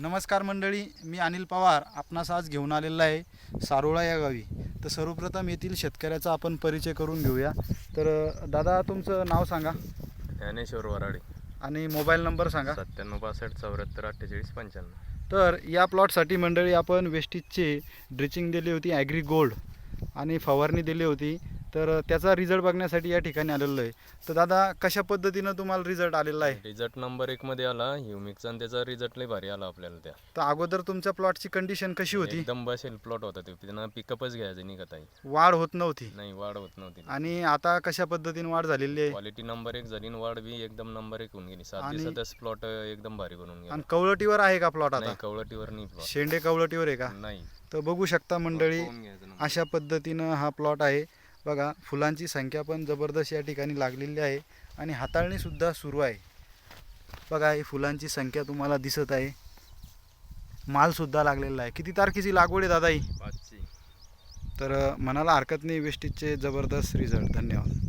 नमस्कार मंडळी मी अनिल पवार आपणास आज घेऊन आलेला आहे सारोळा या गावी. तर सर्वप्रथम येथील शेतकऱ्याचा आपण परिचय करून घेऊया. तर दादा तुमचं नाव सांगा. ज्ञानेश्वर वराडे. आणि मोबाईल नंबर सांगा. सत्त्याण्णव पासष्ट चौऱ्याहत्तर अठ्ठेचाळीस पंच्याण्णव. तर या प्लॉटसाठी मंडळी आपण वेस्टीजची ड्रिचिंग दिली होती ॲग्री गोल्ड. आणि फवारणी दिली होती. तर त्याचा रिझल्ट बघण्यासाठी या ठिकाणी आलेलो आहे. तर दादा कशा पद्धतीनं तुम्हाला रिझल्ट आलेला आहे? रिझल्ट नंबर एक मध्ये आला ह्युमिकचा आणि त्याचा रिझल्ट लय भारी आला आपल्याला त्या. तर अगोदर तुमच्या प्लॉटची कंडिशन कशी होती? एकदम बसेल प्लॉट होता ते. त्यांना पिकअपच घ्यायचं निघत आहे वाढ होत नव्हती. नाही वाढ होत नव्हती. आणि आता कशा पद्धतीने वाढ झालेली आहे? क्वालिटी नंबर एक झाली आणि वाढ बी एकदम नंबर एक होऊन गेली. सात आणि- दिवसातच प्लॉट एकदम भारी बनवून गेला. आणि कवळटीवर आहे का प्लॉट आता? नाही कवळटीवर नाही शेंडे कवळटीवर आहे का? नाही. तर बघू शकता मंडळी पाहून घ्यायचं number. अशा पद्धतीनं हा प्लॉट आहे. बघा फुलांची संख्या पण जबरदस्त या ठिकाणी लागलेली आहे आणि हाताळणीसुद्धा सुरू आहे. बघा ही फुलांची संख्या तुम्हाला दिसत आहे. मालसुद्धा लागलेला आहे. किती तारखेची लागवड आहे दादा ही? तर अ, म्हणायला हरकत नाही वेस्टीजचे जबरदस्त रिझल्ट धन्यवाद.